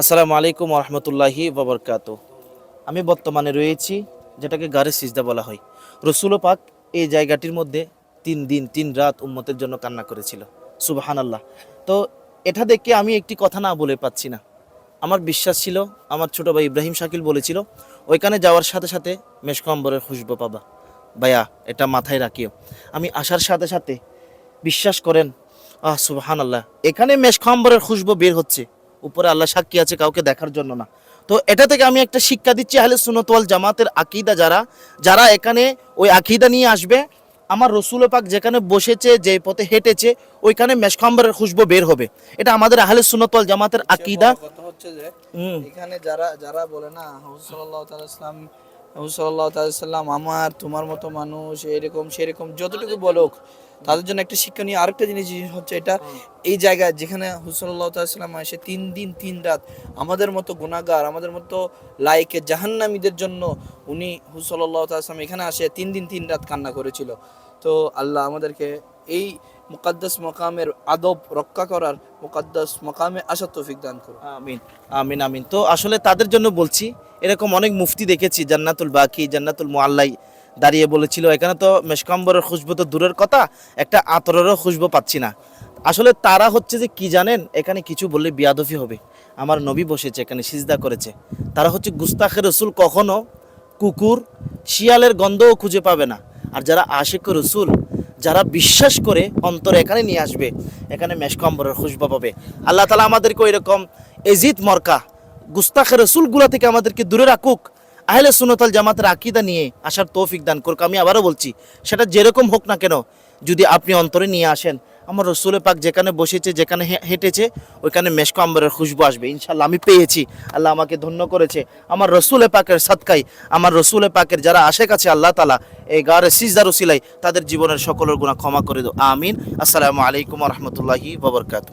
আসসালামু আলাইকুম রহমতুল্লাহি বাবরকাত আমি বর্তমানে রয়েছি, যেটাকে গারে সিজদা বলা হয়। রসুল পাক এই জায়গাটির মধ্যে তিন দিন, তিন রাত উম্মতের জন্য কান্না করেছিল। সুবাহান আল্লাহ তো এটা দেখে আমি একটি কথা না বলে পাচ্ছি না। আমার বিশ্বাস ছিল, আমার ছোট ভাই ইব্রাহিম শাকিল বলেছিল, ওইখানে যাওয়ার সাথে সাথে মেশকম্বরের খুশবো পাবা। ভাইয়া, এটা মাথায় রাখিও। আমি আসার সাথে সাথে বিশ্বাস করেন, আহ সুবাহান আল্লাহ এখানে মেশকম্বরের খুশবো বের হচ্ছে। উপরে আল্লাহ সাক্ষী আছে কাউকে দেখার জন্য না। তো এটা থেকে আমি একটা শিক্ষা দিচ্ছি আহলে সুনতওয়াল জামাতের আকিদা যারা যারা এখানে ওই আকিদা নিয়ে আসবে আমার রসুল পাক যেখানে বসেছে যে পথে হেঁটেছে ওইখানে মেশকাম্বরের খুশবো বের হবে। এটা আমাদের আহলে সুনতওয়াল জামাতের আকিদা। হচ্ছে যে এখানে যারা যারা বলে না হুসল্লাহ তালাম আমার, তোমার মতো মানুষ, এরকম, সেরকম, যতটুকু বলুক, তাদের জন্য একটা শিক্ষা নিয়ে আরেকটা জিনিস হচ্ছে এটা, এই জায়গায় যেখানে হুসল্লাহ তালাম এসে তিন দিন, তিন রাত আমাদের মতো গুণাগার আমাদের মতো লাইকে জাহান্নামীদের জন্য উনি হুসল্লাহ তালাম এখানে আসে তিন দিন, তিন রাত কান্না করেছিল। তো আল্লাহ আমাদেরকে এই মুকাদ্দাস মকামের আদব রক্ষা করার মুকাদ্দাস মকামে আসার তৌফিক দান করুন। আমিন আমিন আমিন। তো আসলে তাদের জন্য বলছি, এরকম অনেক মুফতি দেখেছি, জান্নাতুল বাকি, জান্নাতুল মোয়াল্লাই দাঁড়িয়ে বলেছিল, এখানে তো মেশকম্বরের খুশবু তো দূরের কথা, একটা আতরেরও খুশবু পাচ্ছি না। আসলে তারা হচ্ছে যে কি জানেন, এখানে কিছু বললে বিয়াদফি হবে। আমার নবী বসেছে, এখানে সিজদা করেছে। তারা হচ্ছে গুস্তাখের রসুল কখনো কুকুর, শিয়ালের গন্ধও খুঁজে পাবে না। আর যারা আশেক রসুল যারা বিশ্বাস করে অন্তরে এখানে নিয়ে আসবে, এখানে মেশকম্বরের খুশবা পাবে। আল্লাহ তালা আমাদেরকে ওই রকম এজিদ মরকা গুস্তাখের রসুলগুলা থেকে আমাদেরকে দূরে রাখুক, আহলে সুনতাল জামাতের আকিদা নিয়ে আসার তৌফিক দান করুক। আমি আবারও বলছি, সেটা যেরকম হোক না কেন, যদি আপনি অন্তরে নিয়ে আসেন আমার রসুল পাক যেখানে বসেছে, যেখানে হেঁটেছে, ওইখানে মেশকো আম্বরের খুশবু আসবে। ইনশাল্লাহ আমি পেয়েছি। আল্লাহ আমাকে ধন্য করেছে। আমার রসুল পাকের সাতকাই আমার রসুল পাকের যারা আসে কাছে আল্লাহ তালা এই গারে সিজদার উসিলাই তাদের জীবনের সকলের গুণা ক্ষমা করে দো আমিন। আসসালামু আলাইকুম রহমতুল্লাহি বাবরকাত